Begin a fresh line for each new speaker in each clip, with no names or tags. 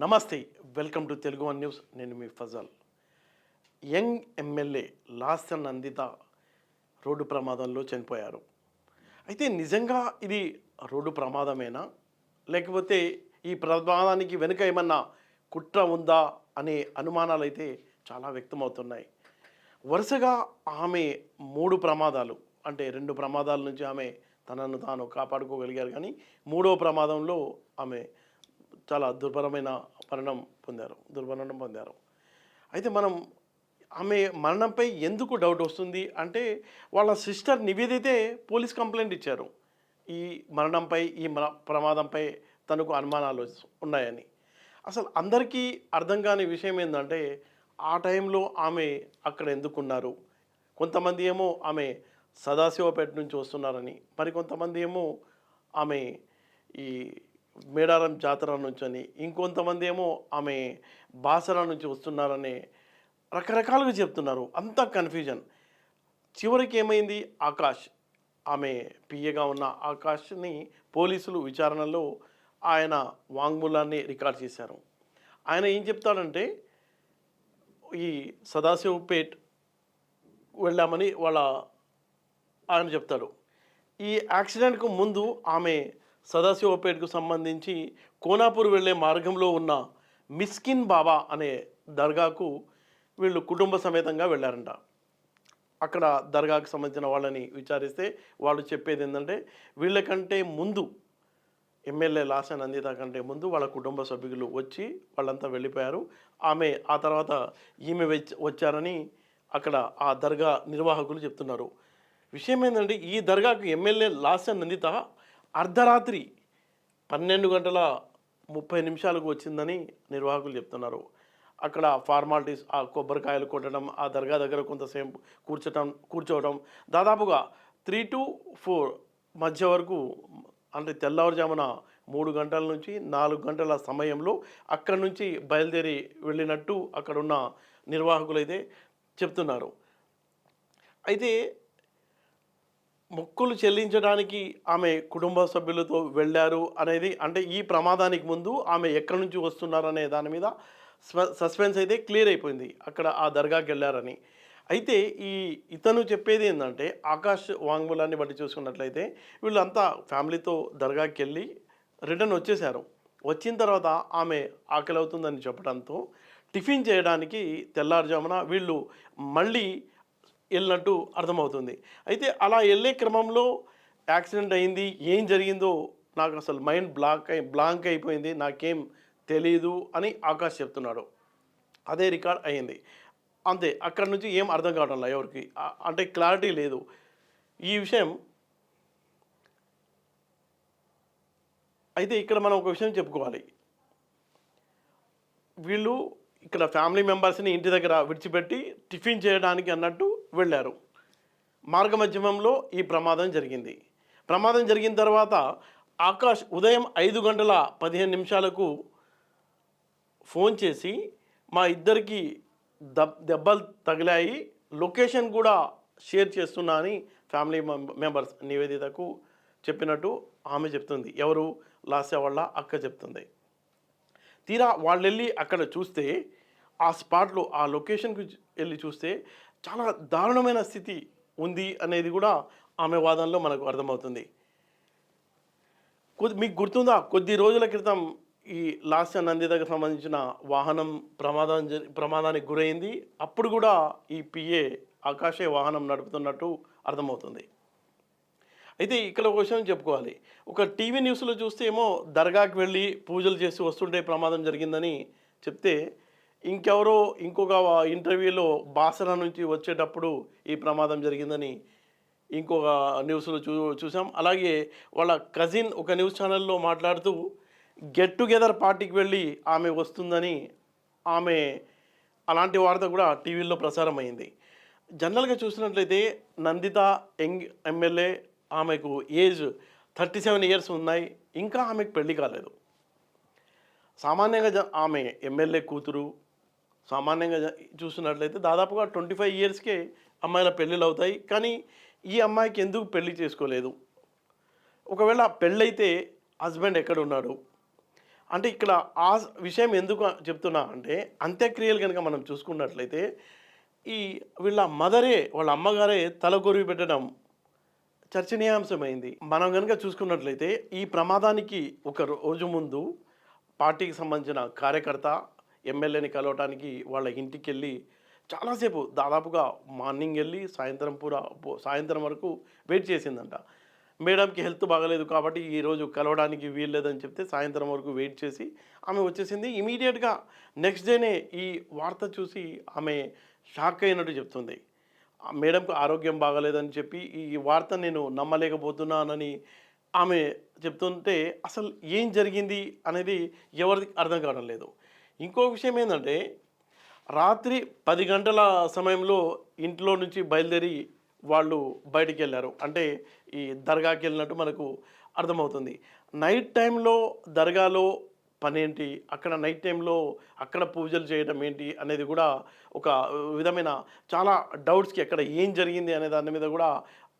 నమస్తే welcome to Telugu one news. నేను మీ Fazal. Young MLA Lasya Nanditha road ప్రమాదంలో చనిపోయారు. అయితే నిజంగా ఇది రోడ్డు ప్రమాదమేనా? లేకపోతే ఈ ప్రమాదానికి వెనుక ఏమన్నా కుట్ర ఉందా అనే అనుమానాలు అయితే చాలా వ్యక్తమవుతున్నాయి. వరుసగా ఆమె మూడు ప్రమాదాలు అంటే రెండు ప్రమాదాల నుంచి ఆమె తనను తాను కాపాడుకోగలిగారు. కానీ మూడో ప్రమాదంలో ఆమె చాలా దుర్భరమైన మరణం పొందారు దుర్మరణం పొందారు. అయితే మనం ఆమె మరణంపై ఎందుకు డౌట్ వస్తుంది అంటే వాళ్ళ సిస్టర్ నివేదితే పోలీస్ కంప్లైంట్ ఇచ్చారు. ఈ మరణంపై ఈ మర ప్రమాదంపై తనకు అనుమానాలు ఉన్నాయని. అసలు అందరికీ అర్థం కాని విషయం ఏంటంటే ఆ టైంలో ఆమె అక్కడ ఎందుకున్నారు? కొంతమంది ఏమో ఆమె సదాశివపేట నుంచి వస్తున్నారని మరి కొంతమంది ఏమో ఆమె ఈ మేడారం జాతర నుంచి అని ఇంకొంతమంది ఏమో ఆమె బాసర నుంచి వస్తున్నారని రకరకాలుగా చెప్తున్నారు. అంతా కన్ఫ్యూజన్ చివరికి ఏమైంది ఆకాష్. ఆమె పిఏగా ఉన్న ఆకాష్ని పోలీసులు విచారణలో ఆయన వాంగ్మూలాన్ని రికార్డ్ చేశారు. ఆయన ఏం చెప్తాడంటే ఈ సదాశివపేట్ వెళ్ళామని వాళ్ళ ఆయన చెప్తాడు. ఈ యాక్సిడెంట్కు ముందు ఆమె సదాశివపేటకు సంబంధించి కోనాపూర్ వెళ్ళే మార్గంలో ఉన్న మిస్కిన్ బాబా అనే దర్గాకు వీళ్ళు కుటుంబ సమేతంగా వెళ్ళారంట. అక్కడ దర్గాకు సంబంధించిన వాళ్ళని విచారిస్తే వాళ్ళు చెప్పేది ఏంటంటే వీళ్ళకంటే ముందు ఎమ్మెల్యే లాస నందిత కంటే ముందు వాళ్ళ కుటుంబ సభ్యులు వచ్చి వాళ్ళంతా వెళ్ళిపోయారు. ఆమె ఆ తర్వాత ఈమె వచ్చారని అక్కడ ఆ దర్గా నిర్వాహకులు చెప్తున్నారు. విషయం ఏంటంటే ఈ దర్గాకు ఎమ్మెల్యే లాస నందిత అర్ధరాత్రి పన్నెండు గంటల ముప్పై నిమిషాలకు వచ్చిందని నిర్వాహకులు చెప్తున్నారు. అక్కడ ఫార్మాలిటీస్ ఆ కొబ్బరికాయలు కొట్టడం ఆ దర్గా దగ్గర కొంతసేపు కూర్చోటం కూర్చోవడం దాదాపుగా త్రీ టు ఫోర్ మధ్య వరకు అంటే తెల్లవారుజామున మూడు గంటల నుంచి నాలుగు గంటల సమయంలో అక్కడి నుంచి బయలుదేరి వెళ్ళినట్టు అక్కడున్న నిర్వాహకులు అయితే చెప్తున్నారు. అయితే మొక్కులు చెల్లించడానికి ఆమె కుటుంబ సభ్యులతో వెళ్ళారు అనేది అంటే ఈ ప్రమాదానికి ముందు ఆమె ఎక్కడి నుంచి వస్తున్నారనే దాని మీద సస్పెన్స్ అయితే క్లియర్ అయిపోయింది అక్కడ ఆ దర్గాకి వెళ్ళారని. అయితే ఈ ఇతను చెప్పేది ఏంటంటే ఆకాష్ వాంగ్మూలాన్ని బట్టి చూసుకున్నట్లయితే వీళ్ళంతా ఫ్యామిలీతో దర్గాకి వెళ్ళి రిటర్న్ వచ్చేసారు వచ్చిన తర్వాత ఆమె ఆకలి అవుతుందని చెప్పడంతో టిఫిన్ చేయడానికి తెల్లారుజామున వీళ్ళు మళ్ళీ వెళ్ళినట్టు అర్థమవుతుంది. అయితే అలా వెళ్ళే క్రమంలో యాక్సిడెంట్ అయింది ఏం జరిగిందో నాకు అసలు మైండ్ బ్లాక్ అయి బ్లాంక్ అయిపోయింది నాకేం తెలీదు అని ఆకాష్ చెప్తున్నాడు. అదే రికార్డ్ అయింది అంతే అక్కడ నుంచి ఏం అర్థం కావడం ఎవరికి. అంటే క్లారిటీ లేదు. ఈ విషయం అయితే ఇక్కడ మనం ఒక విషయం చెప్పుకోవాలి. వీళ్ళు ఇక్కడ ఫ్యామిలీ మెంబర్స్ని ఇంటి దగ్గర విడిచిపెట్టి టిఫిన్ చేయడానికి అన్నట్టు వెళ్ళారు. మార్గమధ్యమంలో ఈ ప్రమాదం జరిగింది. ప్రమాదం జరిగిన తర్వాత ఆకాష్ ఉదయం ఐదు గంటల పదిహేను నిమిషాలకు ఫోన్ చేసి మా ఇద్దరికి దబ్ దెబ్బలు తగిలాయి లొకేషన్ కూడా షేర్ చేస్తున్నా అని ఫ్యామిలీ మెంబ- మెంబర్స్ నివేదితకు చెప్పినట్టు ఆమె చెప్తుంది. ఎవరు? లాస్య వాళ్ళ అక్క చెప్తుంది. తీరా వాళ్ళు వెళ్ళి అక్కడ చూస్తే ఆ స్పాట్లో ఆ లొకేషన్కి వెళ్ళి చూస్తే చాలా దారుణమైన స్థితి ఉంది అనేది కూడా ఆమె వాదనలో మనకు అర్థమవుతుంది. కొద్ది మీకు గుర్తుందా? కొద్ది రోజుల క్రితం ఈ లాస్య నందితకు సంబంధించిన వాహనం ప్రమాదం ప్రమాదానికి గురైంది. అప్పుడు కూడా ఈ పిఏ ఆకాశే వాహనం నడుపుతున్నట్టు అర్థమవుతుంది. అయితే ఇక్కడ ఒక విషయం చెప్పుకోవాలి. ఒక టీవీ న్యూస్లో చూస్తే ఏమో దర్గాకి వెళ్ళి పూజలు చేసి వస్తుంటే ప్రమాదం జరిగిందని చెప్తే ఇంకెవరో ఇంకొక ఇంటర్వ్యూలో బాసన నుంచి వచ్చేటప్పుడు ఈ ప్రమాదం జరిగిందని ఇంకొక న్యూస్లో చూ చూసాం. అలాగే వాళ్ళ కజిన్ ఒక న్యూస్ ఛానల్లో మాట్లాడుతూ గెట్ టుగెదర్ పార్టీకి వెళ్ళి ఆమె వస్తుందని ఆమె అలాంటి వార్త కూడా టీవీలో ప్రసారం అయింది. జనరల్గా చూసినట్లయితే నందిత యంగ్ ఎమ్మెల్యే ఆమెకు ఏజ్ థర్టీ సెవెన్ ఇయర్స్ ఉన్నాయి. ఇంకా ఆమెకు పెళ్ళి కాలేదు. సామాన్యంగా జ- ఆమె ఎమ్మెల్యే కూతురు సామాన్యంగా చూసినట్లయితే దాదాపుగా ట్వంటీ ఫైవ్ ఇయర్స్కే అమ్మాయిల పెళ్ళిళ్ళు అవుతాయి. కానీ ఈ అమ్మాయికి ఎందుకు పెళ్ళి చేసుకోలేదు? ఒకవేళ పెళ్ళైతే హస్బెండ్ ఎక్కడ ఉన్నాడు అంటే ఇక్కడ ఆ విషయం ఎందుకు చెప్తున్నా అంటే అంత్యక్రియలు కనుక మనం చూసుకున్నట్లయితే ఈ వీళ్ళ మదరే వాళ్ళ అమ్మగారే తలకొరివి పెట్టడం చర్చనీయాంశమైంది. మనం కనుక చూసుకున్నట్లయితే ఈ ప్రమాదానికి ఒక రోజు ముందు పార్టీకి సంబంధించిన కార్యకర్త ఎమ్మెల్యేని కలవటానికి వాళ్ళ ఇంటికి వెళ్ళి చాలాసేపు దాదాపుగా మార్నింగ్ వెళ్ళి సాయంత్రం పూర సాయంత్రం వరకు వెయిట్ చేసిందంట. మేడంకి హెల్త్ బాగలేదు కాబట్టి ఈరోజు కలవడానికి వీల్లేదని చెప్తే సాయంత్రం వరకు వెయిట్ చేసి ఆమె వచ్చేసింది. ఇమీడియట్గా నెక్స్ట్ డేనే ఈ వార్త చూసి ఆమె షాక్ అయినట్టు చెప్తుంది. మేడంకు ఆరోగ్యం బాగలేదని చెప్పి ఈ వార్త నేను నమ్మలేకపోతున్నానని ఆమె చెప్తుంటే అసలు ఏం జరిగింది అనేది ఎవరికి అర్థం కావడం లేదు. ఇంకో విషయం ఏంటంటే రాత్రి పది గంటల సమయంలో ఇంట్లో నుంచి బయలుదేరి వాళ్ళు బయటికి వెళ్ళారు. అంటే ఈ దర్గాకి వెళ్ళినట్టు మనకు అర్థమవుతుంది. నైట్ టైంలో దర్గాలో పని ఏంటి? అక్కడ నైట్ టైంలో అక్కడ పూజలు చేయడం ఏంటి? అనేది కూడా ఒక విధమైన చాలా డౌట్స్కి అక్కడ ఏం జరిగింది అనే దాని మీద కూడా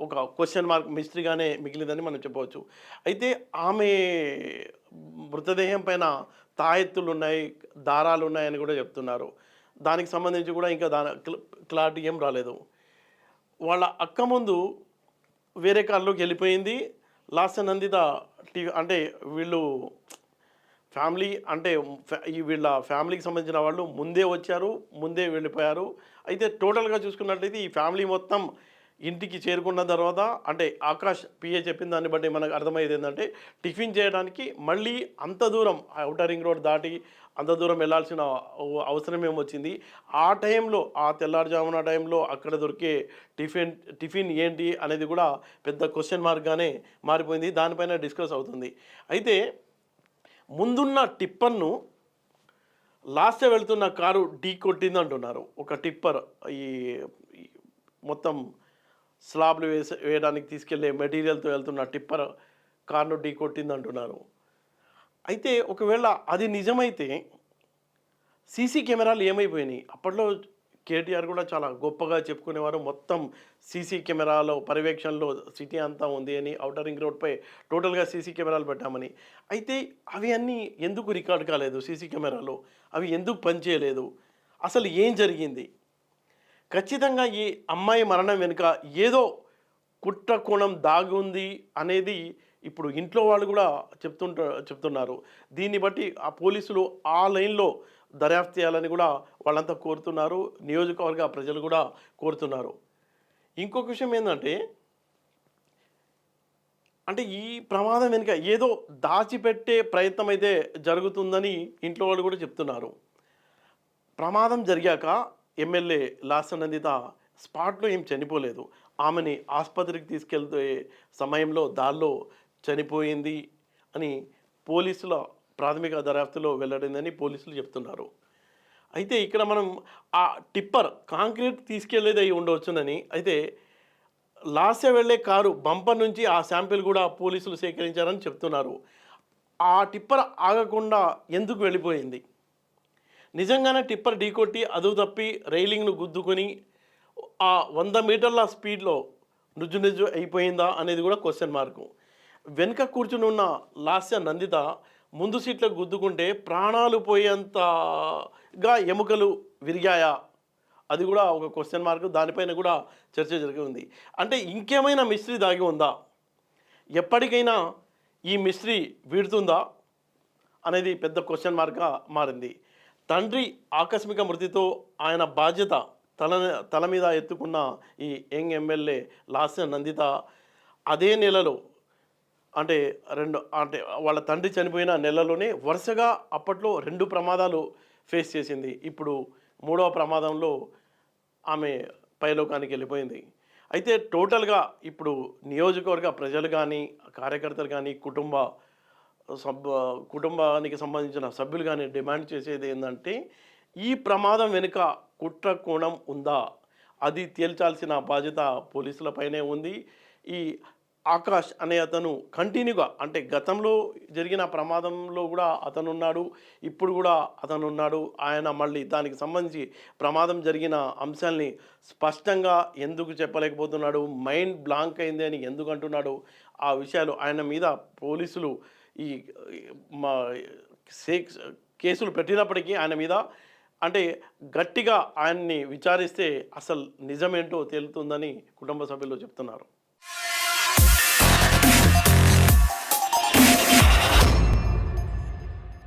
ఒక క్వశ్చన్ మార్క్ మిస్టరీగానే మిగిలిందని మనం చెప్పవచ్చు. అయితే ఆమె మృతదేహం పైన తాయెత్తులు ఉన్నాయి దారాలు ఉన్నాయని కూడా చెప్తున్నారు. దానికి సంబంధించి కూడా ఇంకా దాని క్లారిటీ ఏం రాలేదు. వాళ్ళ అక్క ముందు వేరే కార్లోకి వెళ్ళిపోయింది. లాస్ట్ నందిత టీవీ అంటే వీళ్ళు ఫ్యామిలీ అంటే ఫ్యా- వీళ్ళ ఫ్యామిలీకి సంబంధించిన వాళ్ళు ముందే వచ్చారు ముందే వెళ్ళిపోయారు. అయితే టోటల్గా చూసుకున్నట్లయితే ఈ ఫ్యామిలీ మొత్తం ఇంటికి చేరుకున్న తర్వాత అంటే ఆకాష్ పిఏ చెప్పిన దాన్ని బట్టి మనకు అర్థమయ్యేది ఏంటంటే టిఫిన్ చేయడానికి మళ్ళీ అంత దూరం అవుటర్ రింగ్ రోడ్ దాటి అంత దూరం వెళ్ళాల్సిన అవసరం ఏమొచ్చింది ఆ టైంలో ఆ తెల్లారుజామున టైంలో అక్కడ దొరికే టిఫిన్ టిఫిన్ ఏంటి అనేది కూడా పెద్ద క్వశ్చన్ మార్క్గానే మారిపోయింది. దానిపైన డిస్కస్ అవుతుంది. అయితే ముందున్న టిప్పర్ను లాస్ట్ వెళ్తున్న కారు ఢీ కొట్టింది అంటున్నారు. ఒక టిప్పర్ ఈ మొత్తం స్లాబ్లు వేసే వేయడానికి తీసుకెళ్ళే మెటీరియల్తో వెళ్తున్న టిప్పర్ కార్ను ఢీ కొట్టింది అంటున్నారు. అయితే ఒకవేళ అది నిజమైతే సీసీ కెమెరాలు ఏమైపోయినాయి? అప్పట్లో కేటీఆర్ కూడా చాలా గొప్పగా చెప్పుకునేవారు. మొత్తం సీసీ కెమెరాలో పర్యవేక్షణలో సిటీ అంతా ఉంది అని అవుటర్ రింగ్ రోడ్పై టోటల్గా సీసీ కెమెరాలు పెట్టామని. అయితే అవి అన్నీ ఎందుకు రికార్డ్ కాలేదు సీసీ కెమెరాలో? అవి ఎందుకు పనిచేయలేదు? అసలు ఏం జరిగింది? ఖచ్చితంగా ఈ అమ్మాయి మరణం వెనుక ఏదో కుట్ర కోణం దాగి ఉంది అనేది ఇప్పుడు ఇంట్లో వాళ్ళు కూడా చెప్తుంట చెప్తున్నారు. దీన్ని బట్టి ఆ పోలీసులు ఆ లైన్లో దర్యాప్తు చేయాలని కూడా వాళ్ళంతా కోరుతున్నారు. నియోజకవర్గ ప్రజలు కూడా కోరుతున్నారు. ఇంకొక విషయం ఏంటంటే అంటే ఈ ప్రమాదం వెనుక ఏదో దాచిపెట్టే ప్రయత్నం అయితే జరుగుతుందని ఇంట్లో వాళ్ళు కూడా చెప్తున్నారు. ప్రమాదం జరిగాక ఎమ్మెల్యే లాసనందిత స్పాట్లో ఏం చనిపోలేదు. ఆమెని ఆసుపత్రికి తీసుకెళ్తే సమయంలో దారిలో చనిపోయింది అని పోలీసుల ప్రాథమిక దర్యాప్తులో వెల్లడిందని పోలీసులు చెప్తున్నారు. అయితే ఇక్కడ మనం ఆ టిప్పర్ కాంక్రీట్ తీసుకెళ్ళేది అయి ఉండవచ్చునని అయితే లాస్య వెళ్ళే కారు బంపర్ నుంచి ఆ శాంపిల్ కూడా పోలీసులు సేకరించారని చెప్తున్నారు. ఆ టిప్పర్ ఆగకుండా ఎందుకు వెళ్ళిపోయింది? నిజంగానే టిప్పర్ ఢీకొట్టి అదువు తప్పి రైలింగ్ను గుద్దుకొని ఆ వంద మీటర్ల స్పీడ్లో నుజ్జు నుజ్జు అయిపోయిందా అనేది కూడా క్వశ్చన్ మార్కు వెనుక కూర్చుని ఉన్న లాస్య నందిత ముందు సీట్లో గుద్దుకుంటే ప్రాణాలు పోయేంతగా ఎముకలు విరిగాయా? అది కూడా ఒక క్వశ్చన్ మార్క్ దానిపైన కూడా చర్చ జరిగి ఉంది. అంటే ఇంకేమైనా మిస్త్రీ దాగి ఉందా? ఎప్పటికైనా ఈ మిస్త్రీ వీడుతుందా? అనేది పెద్ద క్వశ్చన్ మార్క్గా మారింది. తండ్రి ఆకస్మిక మృతితో ఆయన బాధ్యత తల తల మీద ఎత్తుకున్న ఈ యంగ్ ఎమ్మెల్యే లాస్య నందిత అదే నెలలో అంటే రెండు అంటే వాళ్ళ తండ్రి చనిపోయిన నెలలోనే వరుసగా అప్పట్లో రెండు ప్రమాదాలు ఫేస్ చేసింది. ఇప్పుడు మూడవ ప్రమాదంలో ఆమె పైలోకానికి వెళ్ళిపోయింది. అయితే టోటల్గా ఇప్పుడు నియోజకవర్గ ప్రజలు కానీ కార్యకర్తలు కానీ కుటుంబ సబ్ కుటుంబానికి సంబంధించిన సభ్యులు కానీ డిమాండ్ చేసేది ఏంటంటే ఈ ప్రమాదం వెనుక కుట్ర కోణం ఉందా? అది తేల్చాల్సిన బాధ్యత పోలీసులపైనే ఉంది. ఈ ఆకాష్ అనే అతను కంటిన్యూగా అంటే గతంలో జరిగిన ప్రమాదంలో కూడా అతను ఉన్నాడు ఇప్పుడు కూడా అతను ఉన్నాడు ఆయన మళ్ళీ దానికి సంబంధించి ప్రమాదం జరిగిన అంశాల్ని స్పష్టంగా ఎందుకు చెప్పలేకపోతున్నాడు మైండ్ బ్లాంక్ అయింది అని ఎందుకు అంటున్నాడు ఆ విషయాలు ఆయన మీద పోలీసులు ఈ మా కేసులు పెట్టినప్పటికీ ఆయన మీద అంటే గట్టిగా ఆయన్ని విచారిస్తే అసలు నిజమేంటో తేలుతుందని కుటుంబ సభ్యులు చెప్తున్నారు.